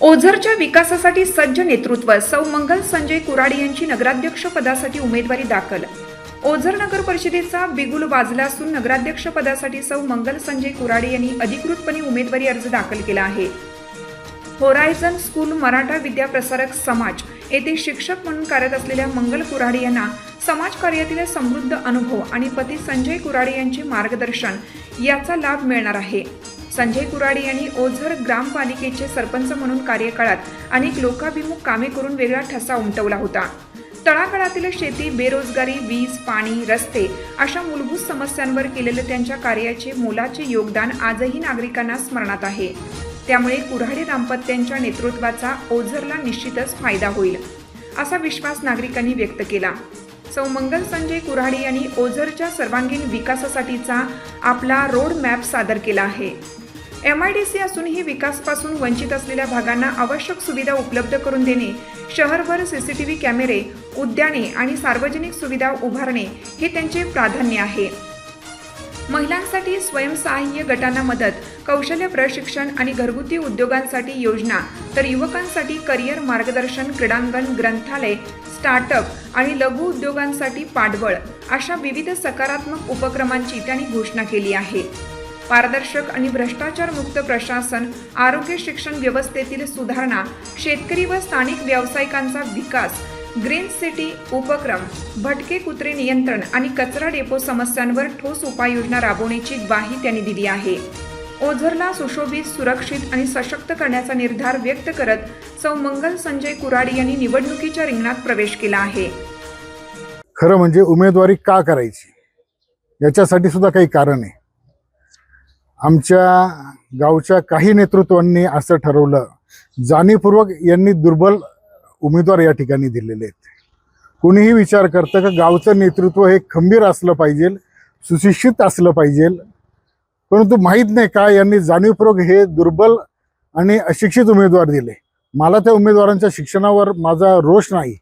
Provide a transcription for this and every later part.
ओझरच्या विकासासाठी सज्ज नेतृत्व सौ मंगल संजय कुराडी यांची नगराध्यक्ष पदासाठी उमेदवारी दाखल. ओझर नगर परिषदेचा बिगुल वाजला असून नगराध्यक्ष पदासाठी सौ मंगल संजय कुराडी यांनी अधिकृतपणे उमेदवारी अर्ज दाखल केला आहे. होरायझन स्कूल मराठा विद्या प्रसारक समाज येथे शिक्षक म्हणून कार्यरत असलेल्या मंगल कुराडी यांना समाज कार्यातील समृद्ध अनुभव आणि पती संजय कुराडी यांचे मार्गदर्शन याचा लाभ मिळणार आहे. संजय कुराडी यांनी ओझर ग्रामपालिकेचे सरपंच म्हणून कार्यकाळात अनेक लोकाभिमुख कामे करून वेगळा ठसा उमटवला होता. तळागाळातील शेती बेरोजगारी वीज पाणी रस्ते अशा मूलभूत समस्यांवर केलेले त्यांच्या कार्याचे मोलाचे योगदान आजही नागरिकांना स्मरणात आहे. त्यामुळे कुऱ्हाडे दाम्पत्यांच्या नेतृत्वाचा ओझरला निश्चितच फायदा होईल असा विश्वास नागरिकांनी व्यक्त केला. सौ मंगल संजय कुऱ्हाडे यांनी ओझरच्या सर्वांगीण विकासासाठीचा आपला रोड मॅप सादर केला आहे. एम आय डी सी असूनही विकासपासून वंचित असलेल्या भागांना आवश्यक सुविधा उपलब्ध करून देणे शहरभर सी सी टी व्ही कॅमेरे उद्याने आणि सार्वजनिक सुविधा उभारणे हे त्यांचे प्राधान्य आहे. महिलांसाठी स्वयंसहाय्य गटांना मदत कौशल्य प्रशिक्षण आणि घरगुती उद्योगांसाठी योजना तर युवकांसाठी करिअर मार्गदर्शन क्रीडांगण ग्रंथालय स्टार्टअप आणि लघु उद्योगांसाठी पाठबळ अशा विविध सकारात्मक उपक्रमांची त्यांनी घोषणा केली आहे. पारदर्शक आणि भ्रष्टाचार मुक्त प्रशासन आरोग्य शिक्षण व्यवस्थेतील सुधारणा शेतकरी व स्थानिक व्यावसायिकांचा विकास ग्रीन सिटी उपक्रम भटके कुत्रे नियंत्रण आणि कचरा डेपो समस्यांवर ठोस उपाययोजना राबवण्याची ग्वाही त्यांनी दिली आहे. ओझरला सुशोभित सुरक्षित आणि सशक्त करण्याचा निर्धार व्यक्त करत सौ मंगल संजय कुराडी यांनी निवडणुकीच्या रिंगणात प्रवेश केला आहे. खरं म्हणजे उमेदवारी का करायची? याच्यासाठी सुद्धा काही कारण आहे. आमच्या गावच्या काही नेतृत्वांनी असं ठरवलं जाणीवपूर्वक यांनी दुर्बल उमेदवार या ठिकाणी दिलेले आहेत. कोणीही विचार करतं का गावचं नेतृत्व हे खंबीर असलं पाहिजे सुशिक्षित असलं पाहिजे परंतु माहीत नाही का यांनी जाणीवपूर्वक हे दुर्बल आणि अशिक्षित उमेदवार दिले. मला त्या उमेदवारांच्या शिक्षणावर माझा रोष नाही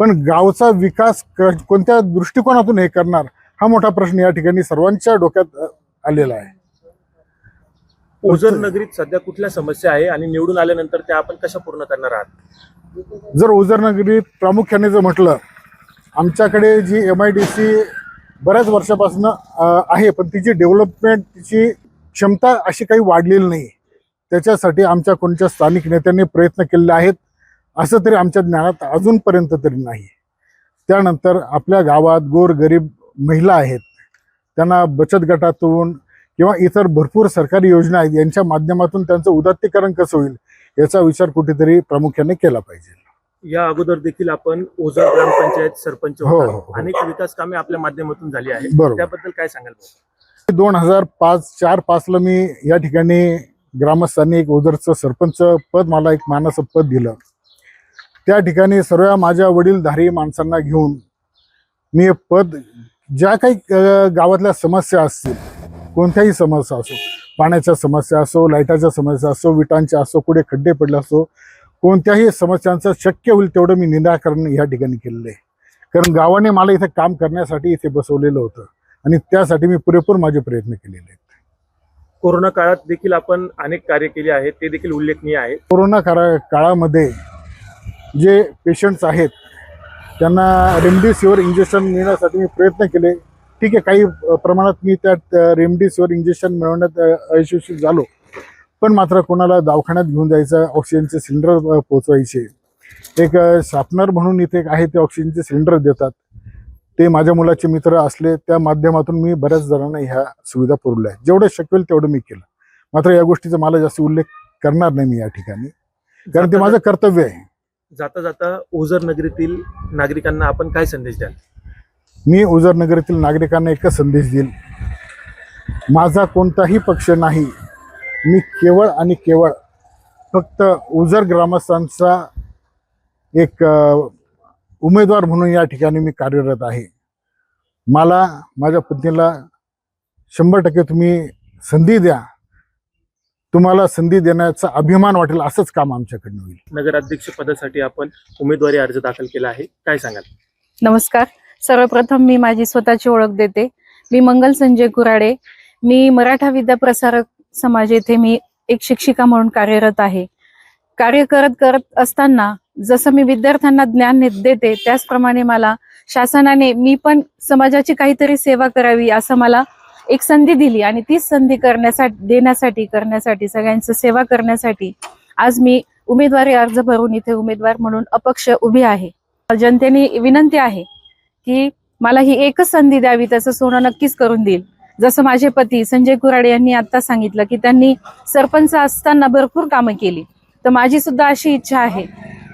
पण गावचा विकास क कोणत्या दृष्टिकोनातून हे करणार हा मोठा प्रश्न या ठिकाणी सर्वांच्या डोक्यात आलेला आहे. ओझर नगरीत सध्या कुठल्या समस्या आहे आणि निवडून आल्यानंतर त्या आपण कशा पूर्ण करणार आहात? जर ओझर नगरीत प्रामुख्याने जर म्हटलं आमच्याकडे जी एम आय डी सी बऱ्याच वर्षापासून आहे पण तिची डेव्हलपमेंट तिची क्षमता अशी काही वाढलेली नाही. त्याच्यासाठी आमच्या कोणत्या स्थानिक नेत्यांनी प्रयत्न केलेले आहेत असं तरी आमच्या ज्ञानात अजूनपर्यंत तरी नाही. त्यानंतर आपल्या गावात गोर गरीब महिला आहेत त्यांना बचत गटातून किंवा इतर भरपूर सरकारी योजना आहेत यांच्या माध्यमातून त्यांचं उदात्तीकरण कसं होईल याचा विचार कुठेतरी प्रामुख्याने केला पाहिजे या अगोदर देखील आपण ओझर ग्रामपंचायत सरपंच हो. हो, हो. अनेक विकास कामे आपल्या माध्यमातून झाली आहे. त्याबद्दल काय सांगाल दोन हजार पाच चार पाचला मी या ठिकाणी ग्रामस्थांनी एक ओझरचं सरपंच पद मला एक मानाचं पद दिलं त्या ठिकाणी सर्व माझ्या वडीलधारी माणसांना घेऊन मी हे पद ज्या काही गावातल्या समस्या असतील कोणत्याही समस्या असो पाण्याच्या समस्या असो लाईटाच्या समस्या असो विटांच्या असो कुठे खड्डे पडले असो कोणत्याही समस्यांचं शक्य होईल तेवढं मी निराकरण या ठिकाणी केलेलं आहे. कारण गावाने मला इथे काम करण्यासाठी इथे बसवलेलं होतं आणि त्यासाठी मी पुरेपूर माझे प्रयत्न केलेले आहेत. कोरोना काळात देखील आपण अनेक कार्य केले आहेत ते देखील उल्लेखनीय आहे कोरोना काळा काळामध्ये जे पेशंट्स आहेत त्यांना रेमडेसिवीर इंजेक्शन मिळण्यासाठी मी प्रयत्न केले. ठीक आहे काही प्रमाणात मी त्यात रेमडेसिवीर इंजेक्शन मिळवण्यात अ, यशस्वी झालो. पण मात्र कोणाला दवाखान्यात घेऊन जायचं ऑक्सिजनचे सिलेंडर पोचवायचे. एक शार्पनर म्हणून इथे एक आहे ते ऑक्सिजनचे सिलेंडर देतात. ते माझ्या मुलाचे मित्र असले त्या माध्यमातून मी बऱ्याच जणांना ह्या सुविधा पुरवल्या आहेत. जेवढं शक्य होईल तेवढं मी केलं. मात्र या गोष्टीचा मला जास्त उल्लेख करणार नाही मी या ठिकाणी. कारण ते माझं कर्तव्य आहे. जाता जाता ओझर नगरीतील नागरिकांना आपण काय संदेश द्याल? मी उजर नगरीतील नागरिकांना एकच संदेश देईल. माझा कोणताही पक्ष नाही. मी केवळ आणि केवळ फक्त उजर ग्रामस्थांचा एक उमेदवार म्हणून या ठिकाणी मी कार्यरत आहे. मला माझ्या पत्नीला शंभर टक्के तुम्ही संधी द्या. तुम्हाला संधी देण्याचा अभिमान वाटेल असंच काम आमच्याकडनं होईल. नगराध्यक्ष पदासाठी आपण उमेदवारी अर्ज दाखल केला आहे. काय सांगाल? नमस्कार. सर्वप्रथम मी माझी स्वतःची ओळख देते. मी मंगल संजय कुराडे. मी मराठा विद्या प्रसारक समाज येथे मी एक शिक्षिका म्हणून कार्यरत आहे. कार्य करत करत असताना जसं मी विद्यार्थ्यांना ज्ञान देते त्याचप्रमाणे मला शासनाने मी पण समाजाची काहीतरी सेवा करावी असं मला एक संधी दिली आणि तीच संधी करण्यासाठी देण्यासाठी करण्यासाठी सगळ्यांचं सेवा करण्यासाठी आज मी उमेदवारी अर्ज भरून इथे उमेदवार म्हणून अपक्ष उभी आहे. जनतेने विनंती आहे की मला ही एकच संधी द्यावी त्याचं सोनं नक्कीच करून देईल. जसं माझे पती संजय कुराडे यांनी आता सांगितलं की त्यांनी सरपंच असताना भरपूर कामं केली. तर माझी सुद्धा अशी इच्छा आहे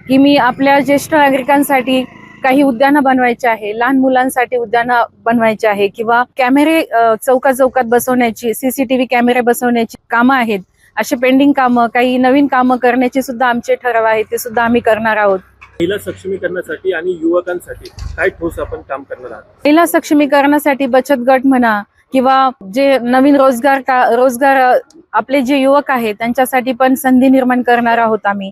की मी आपल्या ज्येष्ठ नागरिकांसाठी काही उद्यानं बनवायचे आहे लहान मुलांसाठी उद्यानं बनवायचे आहे किंवा कॅमेरे चौका चौकात बसवण्याची सीसीटीव्ही कॅमेरे बसवण्याची कामं आहेत. असे पेंडिंग कामं काही नवीन कामं करण्याचे सुद्धा आमचे ठराव आहे ते सुद्धा आम्ही करणार आहोत. महिला सक्षमीकरणासाठी आणि युवकांसाठी काय ठोस आपण काम करणार आहात? महिला सक्षमीकरणासाठी बचत गट म्हणा किंवा जे नवीन रोजगार का रोजगार आपले जे युवक आहेत त्यांच्यासाठी पण संधी निर्माण करणार आहोत आम्ही.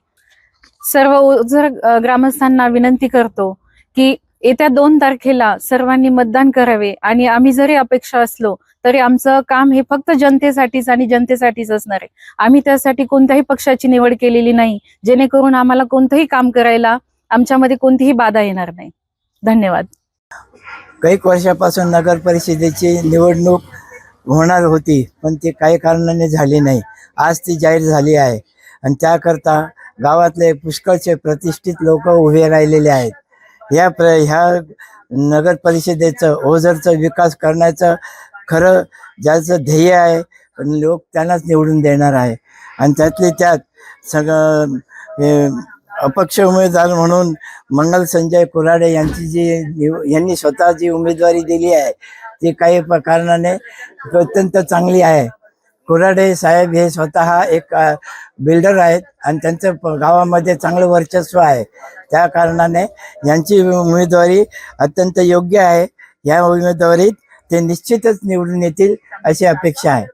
सर्व ओझर ग्रामस्थांना विनंती करतो की येत्या दोन तारखेला सर्वांनी मतदान करावे आणि आम्ही जरी अपेक्षा असलो तरी आमचं काम हे फक्त जनतेसाठीच आणि जनतेसाठीच असणार आहे. आम्ही त्यासाठी कोणत्याही पक्षाची निवड केलेली नाही जेणेकरून आम्हाला कोणतंही काम करायला आमच्यामध्ये कोणतीही बाधा येणार नाही. धन्यवाद. कैक वर्षापासून नगर परिषदेची निवडणूक होणार होती पण ती काही कारणाने झाली नाही. आज ती जाहीर झाली आहे. आणि त्याकरता गावातले पुष्कळचे प्रतिष्ठित लोक उभे राहिलेले आहेत. या प्र ह्या नगर परिषदेचं ओझरचं विकास करण्याचं खरं ज्याचं ध्येय आहे लोक त्यांनाच निवडून देणार आहे. आणि त्यातले त्यात सगळं अपक्ष उमेदवार म्हणून मंगल संजय कुराडे यांची जी निव यांनी स्वतः जी उमेदवारी दिली आहे ती काही प- कारणाने अत्यंत चांगली आहे. कुराडे साहेब हे स्वतः एक बिल्डर आहेत आणि त्यांचं प- गावामध्ये चांगलं वर्चस्व आहे. त्या कारणाने यांची उमेदवारी अत्यंत योग्य आहे. या उमेदवारीत ते निश्चितच निवडून येतील अशी अपेक्षा आहे.